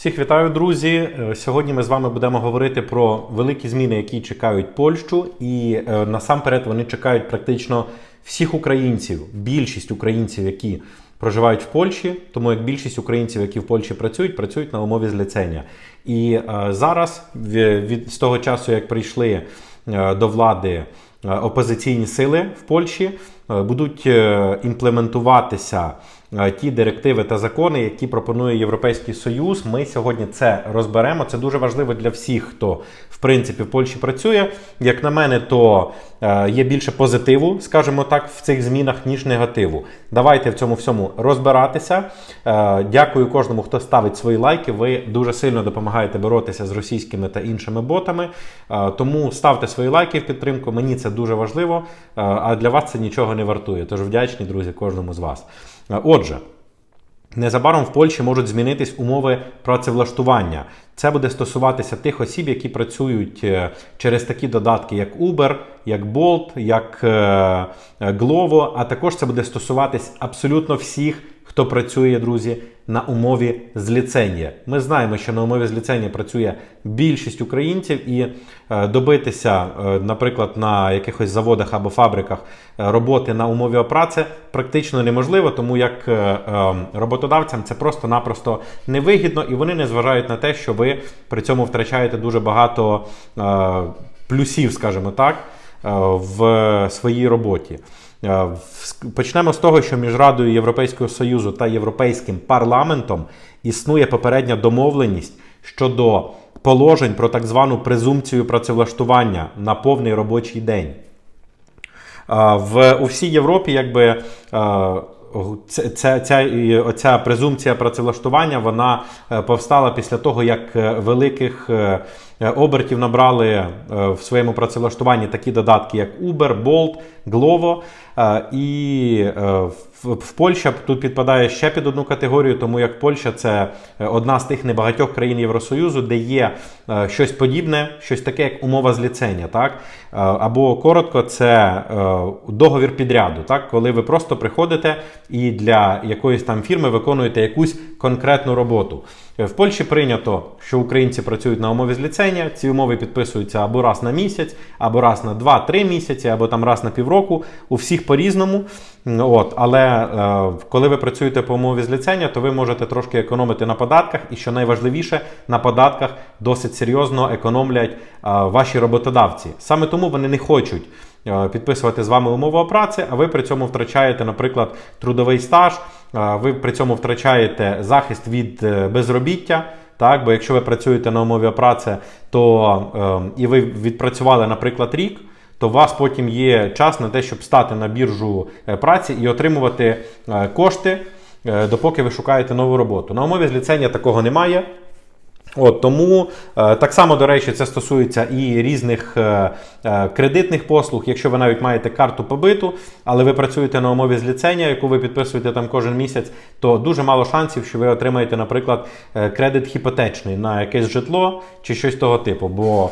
Всіх вітаю, друзі. Е, Сьогодні ми з вами будемо говорити про великі зміни, які чекають Польщу, і е, насамперед вони чекають практично всіх українців, більшість українців, які проживають в Польщі, тому як більшість українців, які в Польщі працюють, працюють на умові зліцення. І е, зараз, від з того часу, як прийшли до влади опозиційні сили в Польщі, е, будуть е, імплементуватися е, ті директиви та закони, які пропонує Європейський Союз. Ми сьогодні це розберемо. Це дуже важливо для всіх, хто в принципі в Польщі працює. Як на мене, то е, є більше позитиву, скажімо так, в цих змінах, ніж негативу. Давайте в цьому всьому розбиратися. Е, Дякую кожному, хто ставить свої лайки. Ви дуже сильно допомагаєте боротися з російськими та іншими ботами. Е, Тому ставте свої лайки в підтримку. Мені це дуже важливо, е, а для вас це нічого не вартує. Тож вдячні, друзі, кожному з вас. Е, Отже. Незабаром в Польщі можуть змінитись умови працевлаштування. Це буде стосуватися тих осіб, які працюють е, через такі додатки, як Uber, як Bolt, як Glovo, а також це буде стосуватись абсолютно всіх, хто працює, друзі, на умові зліцення. Ми знаємо, що на умові зліцення працює більшість українців, і е, добитися, е, наприклад, на якихось заводах або фабриках е, роботи на умові опраці практично неможливо, тому як роботодавцям це просто-напросто невигідно, і вони не зважають на те, що ви при цьому втрачаєте дуже багато плюсів, скажімо так, в своїй роботі. Е, Почнемо з того, що між Радою Європейського Союзу та Європейським парламентом існує попередня домовленість щодо положень про так звану презумпцію працевлаштування на повний робочий день. В у всій Європі, якби ця, ця, ця, оця презумпція працевлаштування вона е, повстала після того, як е, великих е, е, обертів набрали е, в своєму працевлаштуванні такі додатки, як Uber, Bolt, Glovo. Е, І е, в, Польща тут підпадає ще під одну категорію, тому як Польща це е, одна з тих небагатьох країн Євросоюзу, де є е, щось подібне, щось таке, як умова зліцення, так? Е, Або коротко, це е, договір підряду, так? коли ви просто приходите і для якоїсь там фірми виконуєте якусь конкретну роботу. Е, В Польщі прийнято, що українці працюють на умові зліцення. Ці умови підписуються або раз на місяць, або раз на 2-3 місяці, або там раз на півроку. У всіх по-різному. От, але е, коли ви працюєте по умові зліцення, то ви можете трошки економити на податках, і що найважливіше, на податках досить серйозно економлять е, ваші роботодавці. Саме тому вони не хочуть. е, Підписувати з вами умову праці, а ви при цьому втрачаєте, наприклад, трудовий стаж, ви при цьому втрачаєте захист від е, безробіття. Так, бо якщо ви працюєте на умові праці, то е, і ви відпрацювали, наприклад, рік, то у вас потім є час на те, щоб стати на біржу е, праці і отримувати е, кошти, допоки ви шукаєте нову роботу. На умові зліцення такого немає. От тому е, так само, до речі, це стосується і різних е, е, кредитних послуг. Якщо ви навіть маєте карту побиту, але ви працюєте на умові зліцення, яку ви підписуєте там кожен місяць, то дуже мало шансів, що ви отримаєте, наприклад, кредит хіпотечний на якесь житло чи щось того типу. Бо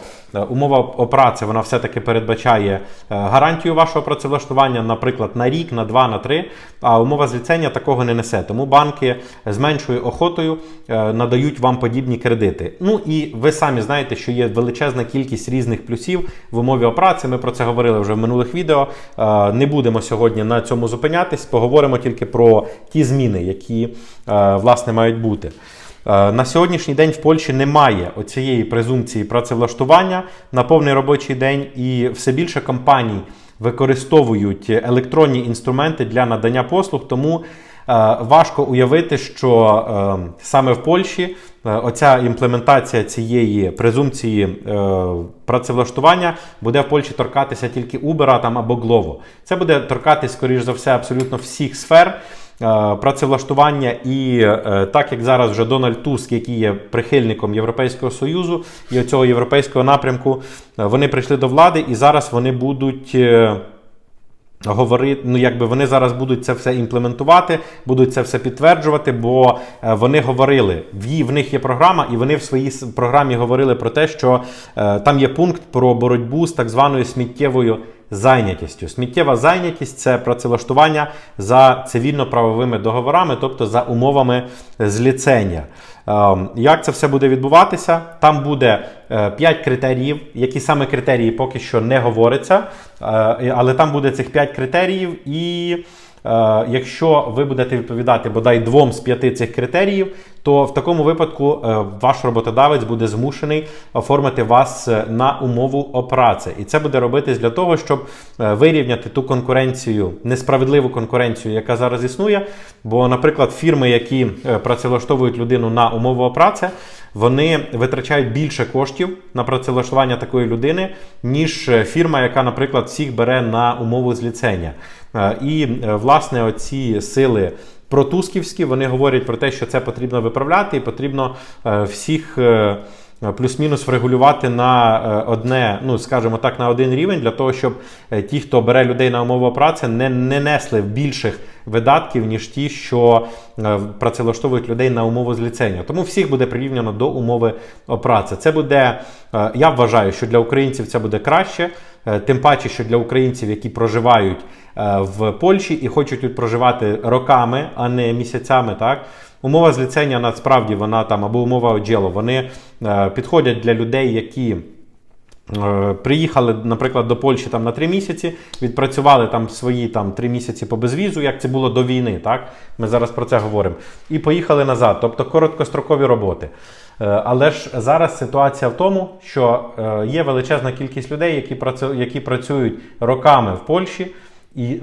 умова праці вона все-таки передбачає гарантію вашого працевлаштування, наприклад, на рік, на два, на три. А умова зліцення такого не несе. Тому банки з меншою охотою надають вам подібні кредити. Ну і ви самі знаєте, що є величезна кількість різних плюсів в умові праці. Ми про це говорили вже в минулих відео. Не будемо сьогодні на цьому зупинятись. Поговоримо тільки про ті зміни, які е, власне мають бути. Е, На сьогоднішній день в Польщі немає оцієї презумпції працевлаштування на повний робочий день, і все більше компаній використовують електронні інструменти для надання послуг, тому е, важко уявити, що саме в Польщі оця імплементація цієї презумпції е, працевлаштування буде в Польщі торкатися тільки Uber там або Glovo. Це буде торкатись, скоріш за все, абсолютно всіх сфер. е, Працевлаштування і е, так як зараз вже Дональд Туск, який є прихильником Європейського Союзу і цього європейського напрямку, е, вони прийшли до влади і зараз вони будуть е, говорити, ну якби вони зараз будуть це все імплементувати, будуть це все підтверджувати, бо е, вони говорили, в, них є програма, і вони в своїй програмі говорили про те, що е, там є пункт про боротьбу з так званою сміттєвою зайнятістю. Сміттєва зайнятість це працевлаштування за цивільно-правовими договорами, тобто за умовами зліцення. Ем, Як це все буде відбуватися? Там буде 5 критеріїв, які саме критерії поки що не говориться, е, але там буде цих 5 критеріїв і. Е, Якщо ви будете відповідати бодай двом з п'яти цих критеріїв, то в такому випадку е, ваш роботодавець буде змушений оформити вас е, на умову о праці. І це буде робитись для того, щоб вирівняти ту конкуренцію, несправедливу конкуренцію, яка зараз існує. Бо, наприклад, фірми, які працевлаштовують людину на умову о праці, вони витрачають більше коштів на працевлаштування такої людини, ніж е, фірма, яка, наприклад, всіх бере на умову зліцення. Е, І е, власне оці сили протусківські вони говорять про те, що це потрібно виправляти, і потрібно всіх. Плюс-мінус врегулювати на одне, ну скажімо так, на один рівень для того, щоб ті, хто бере людей на умову праці, не, не несли більших видатків, ніж ті, що е, працевлаштовують людей на умову зліцення. Тому всіх буде прирівняно до умови праці. Це буде, е, я вважаю, що для українців це буде краще, е, тим паче, що для українців, які проживають в Польщі і хочуть тут проживати роками, а не місяцями, так. Умова зліцення насправді вона там або умова оділу, вони підходять для людей, які приїхали, наприклад, до Польщі там на три місяці, відпрацювали там свої там три місяці по безвізу, як це було до війни. Так ми зараз про це говоримо, і поїхали назад, тобто короткострокові роботи. Е, Але ж зараз ситуація в тому, що е, є величезна кількість людей, які працюють роками в Польщі. І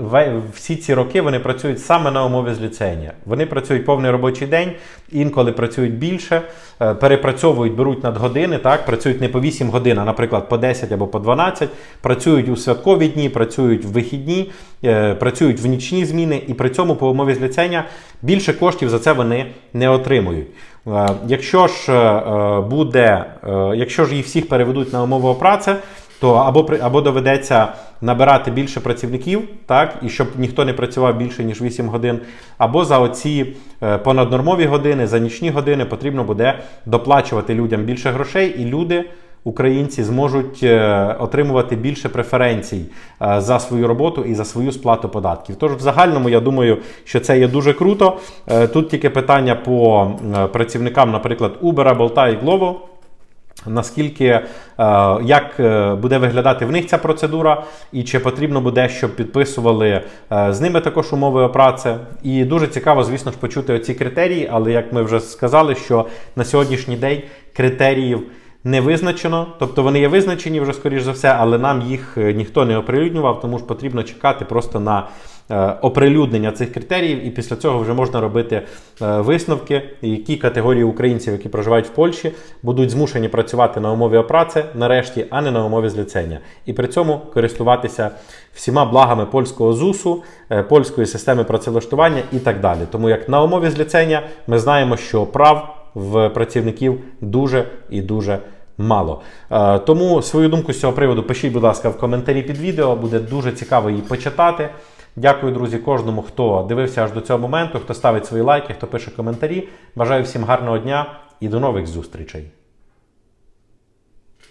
всі ці роки вони працюють саме на умові зліцення. Вони працюють повний робочий день, інколи працюють більше, е, перепрацьовують, беруть надгодини, так, працюють не по 8 годин, а, наприклад, по 10 або по 12, працюють у святкові дні, працюють в вихідні, е, працюють в нічні зміни, і при цьому по умові зліцення більше коштів за це вони не отримують. Е, Якщо ж буде, якщо ж їх всіх переведуть на умову праці, то або або доведеться набирати більше працівників, так і щоб ніхто не працював більше ніж 8 годин, або за оці е, понаднормові години, за нічні години потрібно буде доплачувати людям більше грошей, і люди. Українці зможуть е, отримувати більше преференцій е, за свою роботу і за свою сплату податків. Тож, в загальному, я думаю, що це є дуже круто. Тут тільки питання по працівникам, наприклад, Uber, Bolt і Glovo. Наскільки е, як е, буде виглядати в них ця процедура, і чи потрібно буде, щоб підписували е, з ними також умови о праці. І дуже цікаво, звісно ж, почути оці критерії, але як ми вже сказали, що на сьогоднішній день критеріїв не визначено, тобто вони є визначені вже скоріш за все, але нам їх е, ніхто не оприлюднював, тому ж потрібно чекати просто на е, оприлюднення цих критеріїв, і після цього вже можна робити е, висновки, які категорії українців, які проживають в Польщі, будуть змушені працювати на умові праці нарешті, а не на умові зліцення. І при цьому користуватися всіма благами польського ЗУСу, польської системи працевлаштування і так далі. Тому як на умові зліцення ми знаємо, що прав в працівників дуже і дуже мало. Е, Тому свою думку з цього приводу пишіть, будь ласка, в коментарі під відео. Буде дуже цікаво її почитати. Дякую, друзі, кожному, хто дивився аж до цього моменту, хто ставить свої лайки, хто пише коментарі. Бажаю всім гарного дня і до нових зустрічей.